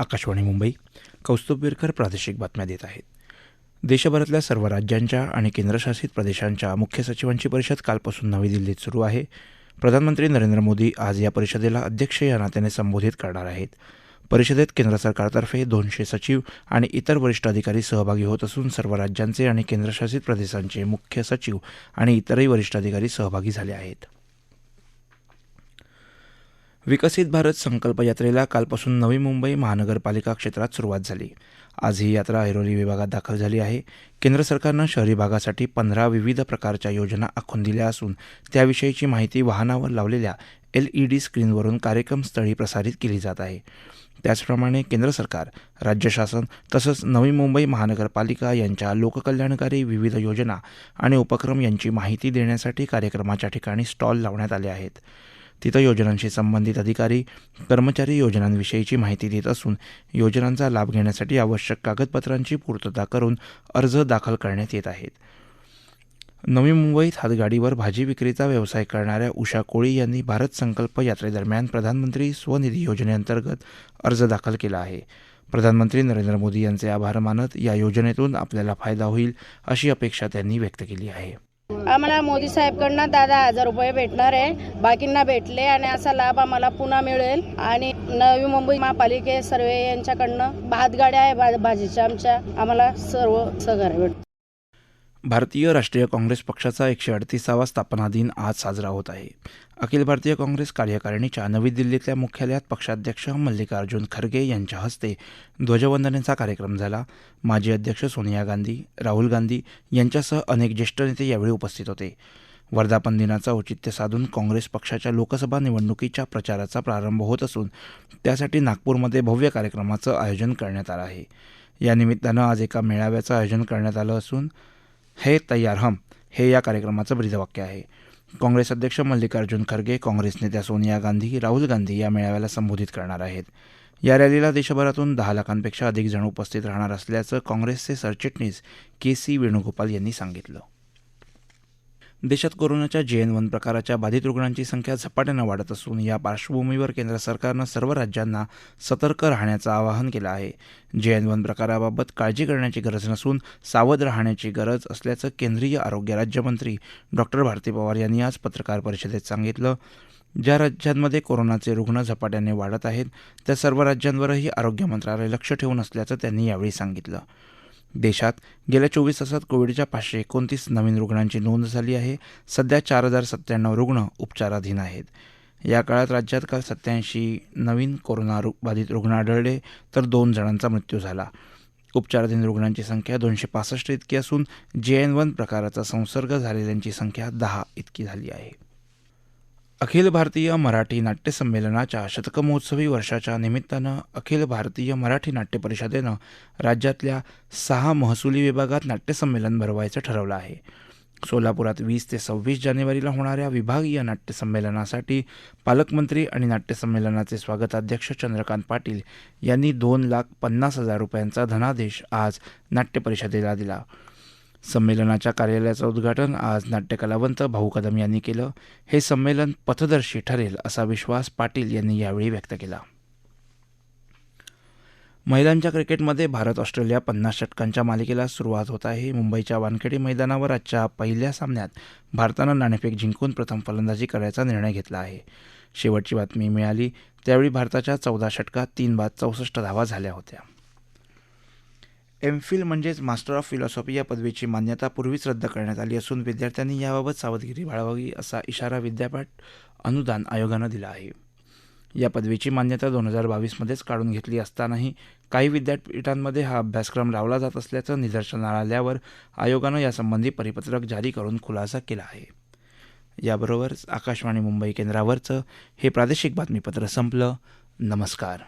आकाशवाणी मुंबई कौस्तुभ बिरकर प्रादेशिक बातम्या देत आहेत. देशभरातल्या सर्व राज्यांच्या आणि केंद्रशासित प्रदेशांच्या मुख्य सचिवांची परिषद कालपासून नवी दिल्लीत सुरू आहे. प्रधानमंत्री नरेंद्र मोदी आज या परिषदेला अध्यक्ष या नात्याने संबोधित करणार आहेत. परिषदेत केंद्र सरकारतर्फे दोनशे सचिव आणि इतर वरिष्ठ अधिकारी सहभागी होत असून सर्व राज्यांचे आणि केंद्रशासित प्रदेशांचे मुख्य सचिव आणि इतरही वरिष्ठ अधिकारी सहभागी झाले आहेत. विकसित भारत संकल्प यात्रेला कालपासून नवी मुंबई महानगरपालिका क्षेत्रात सुरुवात झाली. आज ही यात्रा ऐरोली विभागात दाखल झाली आहे. केंद्र सरकारनं शहरी भागासाठी पंधरा विविध प्रकारच्या योजना आखून दिल्या असून त्याविषयीची माहिती वाहनावर लावलेल्या एलईडी स्क्रीनवरून कार्यक्रमस्थळी प्रसारित केली जात आहे. त्याचप्रमाणे केंद्र सरकार राज्य शासन तसंच नवी मुंबई महानगरपालिका यांच्या लोककल्याणकारी विविध योजना आणि उपक्रम यांची माहिती देण्यासाठी कार्यक्रमाच्या ठिकाणी स्टॉल लावण्यात आले आहेत. तिथं योजनांशी संबंधित अधिकारी कर्मचारी योजनांविषयीची माहिती देत असून योजनांचा लाभ घेण्यासाठी आवश्यक कागदपत्रांची पूर्तता करून अर्ज दाखल करण्यात येत आहेत. नवी मुंबईत हातगाडीवर भाजी विक्रीचा व्यवसाय करणाऱ्या उषा कोळी यांनी भारत संकल्प यात्रेदरम्यान प्रधानमंत्री स्वनिधी योजनेअंतर्गत अर्ज दाखल केला आहे. प्रधानमंत्री नरेंद्र मोदी यांचे आभार मानत या योजनेतून आपल्याला फायदा होईल अशी अपेक्षा त्यांनी व्यक्त केली आहे. आम्हाला मोदी साहेबकडनं दहा दहा हजार रुपये भेटणार आहे. बाकींना भेटले आणि असा लाभ आम्हाला पुन्हा मिळेल. आणि नवी मुंबई महापालिके सर्वे यांच्याकडनं भातगाड्या आहे भाजीच्या आमच्या. आम्हाला सर्व सहकार्य भेटतो भारतीय राष्ट्रीय काँग्रेस पक्षाचा एकशे अडतीसावा स्थापना दिन आज साजरा होत आहे. अखिल भारतीय काँग्रेस कार्यकारिणीच्या नवी दिल्लीतल्या मुख्यालयात पक्षाध्यक्ष मल्लिकार्जुन खरगे यांच्या हस्ते ध्वजवंदनेचा कार्यक्रम झाला. माजी अध्यक्ष सोनिया गांधी राहुल गांधी यांच्यासह अनेक ज्येष्ठ नेते यावेळी उपस्थित होते. वर्धापन दिनाचं औचित्य साधून काँग्रेस पक्षाच्या लोकसभा निवडणुकीच्या प्रचाराचा प्रारंभ होत असून त्यासाठी नागपूरमध्ये भव्य कार्यक्रमाचं आयोजन करण्यात आलं आहे. या निमित्तानं आज एका मेळाव्याचं आयोजन करण्यात आलं असून हे तयार हम. हे या कार्यक्रमाचं ब्रीदवाक्य आहे. काँग्रेस अध्यक्ष मल्लिकार्जुन खरगे काँग्रेस नेत्या सोनिया गांधी राहुल गांधी या मेळाव्याला संबोधित करणार आहेत. या रॅलीला देशभरातून दहा लाखांपेक्षा अधिक जण उपस्थित राहणार असल्याचं काँग्रेसचे सरचिटणीस के सी वेणुगोपाल यांनी सांगितलं. देशात कोरोनाच्या जे एन वन प्रकाराच्या बाधित रुग्णांची संख्या झपाट्यानं वाढत असून या पार्श्वभूमीवर केंद्र सरकारनं सर्व राज्यांना सतर्क राहण्याचं आवाहन केलं आहे. जे एन वन प्रकाराबाबत काळजी करण्याची गरज नसून सावध राहण्याची गरज असल्याचं केंद्रीय आरोग्य राज्यमंत्री डॉक्टर भारती पवार यांनी आज पत्रकार परिषदेत सांगितलं. ज्या राज्यांमध्ये कोरोनाचे रुग्ण झपाट्याने वाढत आहेत त्या सर्व राज्यांवरही आरोग्य मंत्रालय लक्ष ठेवून असल्याचं त्यांनी यावेळी सांगितलं. देशात गेल्या चोवीस तासात कोविडच्या पाचशे एकोणतीस नवीन रुग्णांची नोंद झाली आहे. सध्या चार हजार सत्त्याण्णव रुग्ण उपचाराधीन आहेत. या काळात राज्यात काल सत्याऐंशी नवीन कोरोना रु बाधित रुग्ण आढळले तर दोन जणांचा मृत्यू झाला. उपचाराधीन रुग्णांची संख्या दोनशे पासष्ट इतकी असून जे एन वन प्रकाराचा संसर्ग झालेल्यांची संख्या दहा इतकी झाली आहे. अखिल भारतीय मराठी नाट्य संमेलनाच्या शतकमहोत्सवी वर्षाच्या निमित्तानं अखिल भारतीय मराठी नाट्य परिषदेनं राज्यातल्या सहा महसुली विभागात नाट्यसंमेलन भरवायचं ठरवलं आहे. सोलापुरात वीस ते सव्वीस जानेवारीला होणाऱ्या विभागीय नाट्य संमेलनासाठी पालकमंत्री आणि नाट्य संमेलनाचे स्वागताध्यक्ष चंद्रकांत पाटील यांनी दोन लाख पन्नास हजार रुपयांचा धनादेश आज नाट्य परिषदेला दिला. संमेलनाच्या कार्यालयाचं उद्घाटन आज नाट्यकलावंत भाऊ कदम यांनी केलं. हे संमेलन पथदर्शी ठरेल असा विश्वास पाटील यांनी यावेळी व्यक्त केला. महिलांच्या क्रिकेटमध्ये भारत ऑस्ट्रेलिया पन्नास षटकांच्या मालिकेला सुरुवात होत आहे. मुंबईच्या वानखेडे मैदानावर आजच्या पहिल्या सामन्यात भारतानं नाणेफेक जिंकून प्रथम फलंदाजी करायचा निर्णय घेतला आहे. शेवटची बातमी मिळाली. त्यावेळी भारताच्या चौदा षटकात तीन बाद चौसष्ट धावा झाल्या होत्या. एम फिल म्हणजेच मास्टर ऑफ फिलॉसॉफी या पदवीची मान्यता पूर्वीच रद्द करण्यात आली असून विद्यार्थ्यांनी याबाबत सावधगिरी बाळगावी असा इशारा विद्यापीठ अनुदान आयोगानं दिला आहे. या पदवीची मान्यता दोन हजार बावीसमध्येच काढून घेतली असतानाही काही विद्यापीठांमध्ये हा अभ्यासक्रम लावला जात असल्याचं निदर्शनाला आल्यावर आयोगानं यासंबंधी परिपत्रक जारी करून खुलासा केला आहे. याबरोबरच आकाशवाणी मुंबई केंद्रावरचं हे प्रादेशिक बातमीपत्र संपलं. नमस्कार.